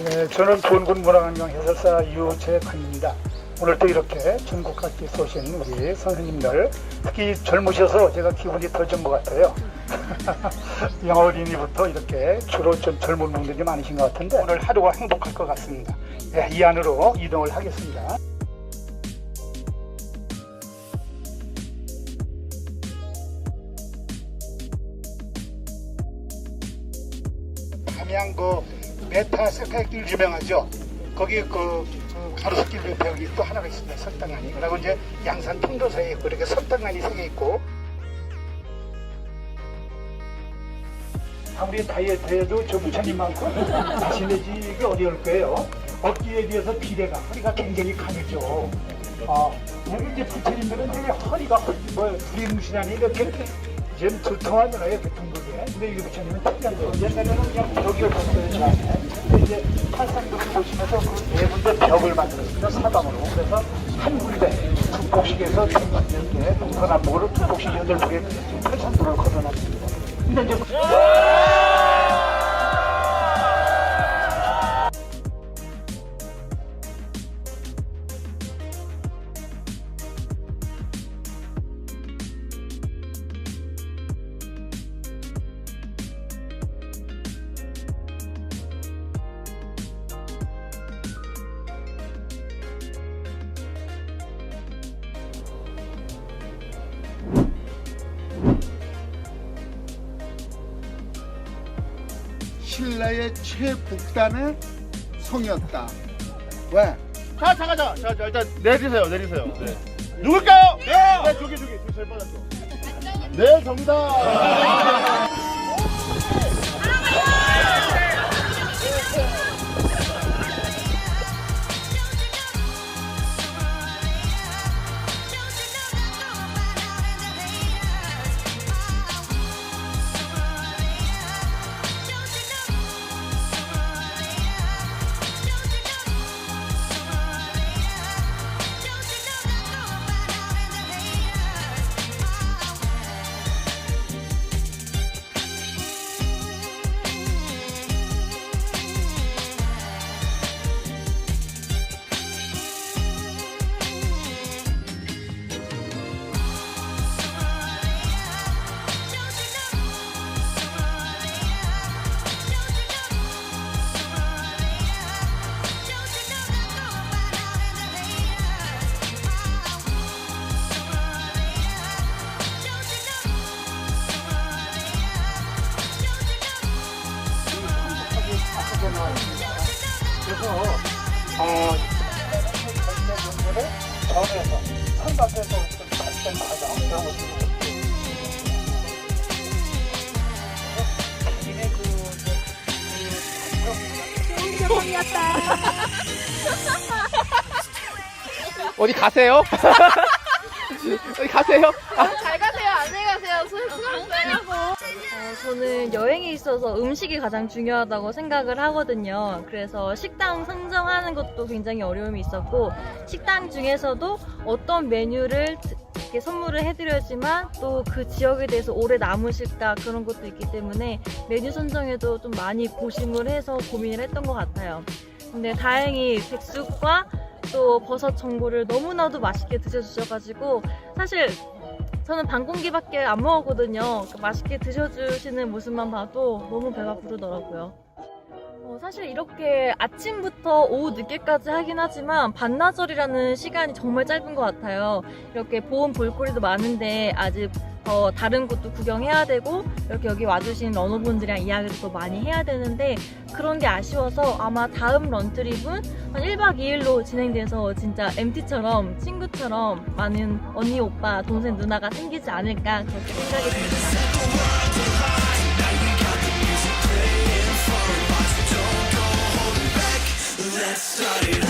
예, 저는 좋은군 문화관광 해설사 유재칸입니다. 오늘 또 이렇게 전국 각지에서 오신 우리 선생님들 특히 젊으셔서 제가 기분이 더 좋은 것 같아요. 영어 어린이부터 이렇게 주로 좀 젊은 분들이 많으신 것 같은데 오늘 하루가 행복할 것 같습니다. 예, 이 안으로 이동을 하겠습니다. 담양 그 메타 세카길 유명하죠. 거기 그, 그 가로수길 옆에 또 하나가 있습니다. 석당간이. 그리고 이제 양산 통도사에 그렇게 석당간이 세 개 있고. 아무리 다이어트해도 저 부처님만큼 자신의 집이 어려울 거예요. 어깨에 비해서 비례가 허리가 굉장히 강했죠. 아, 우리 이제 부처님들은 이제 허리가 뭐 두리뭉실하니 이렇게 지금 이렇게 둥글게. 근데 이게 부처님은 거예요. 옛날에는 그냥 벽을 봤어요, 저한테. 근데 이제 팔상도를 보시면서 그네 군데 벽을 만들었습니다, 사방으로. 그래서 한 군데 두 복식에서 이렇게 동서남북으로 두 복식 여덟 개의 팔상도를 걸어놨습니다. 근데 이제 신라의 최북단의 성이었다. 왜? 자, 잠깐, 잠깐, 자, 자, 일단 내리세요, 내리세요. 네. 누굴까요? 네, 네, 저기, 저기, 저기 제일 빨랐어. 네, 정답. 문제를 전에서 선박에서 갈때 과정 이런 것들이 자기네 그, 어디 가세요? 어디 가세요? 잘가세요, 안녕히 가세요. 수고하세요. 어, 저는 여행에 있어서 음식이 가장 중요하다고 생각을 하거든요. 그래서 식당 선정하는 것도 굉장히 어려움이 있었고, 식당 중에서도 어떤 메뉴를 이렇게 선물을 해드려야지만 또 그 지역에 대해서 오래 남으실까 그런 것도 있기 때문에 메뉴 선정에도 좀 많이 고심을 해서 고민을 했던 것 같아요. 근데 다행히 백숙과 또 버섯 전골을 너무나도 맛있게 드셔주셔가지고 사실 저는 반 공기밖에 안 먹었거든요. 그 맛있게 드셔주시는 모습만 봐도 너무 배가 부르더라고요. 어, 사실 이렇게 아침부터 오후 늦게까지 하긴 하지만 반나절이라는 시간이 정말 짧은 것 같아요. 이렇게 보온 볼거리도 많은데 아직 더 다른 곳도 구경해야 되고 이렇게 여기 와주신 러너분들이랑 이야기도 더 많이 해야 되는데 그런 게 아쉬워서 아마 다음 런트립은 한 1박 2일로 진행돼서 진짜 MT처럼 친구처럼 많은 언니, 오빠, 동생, 누나가 생기지 않을까 그렇게 생각이 듭니다. Let's start it.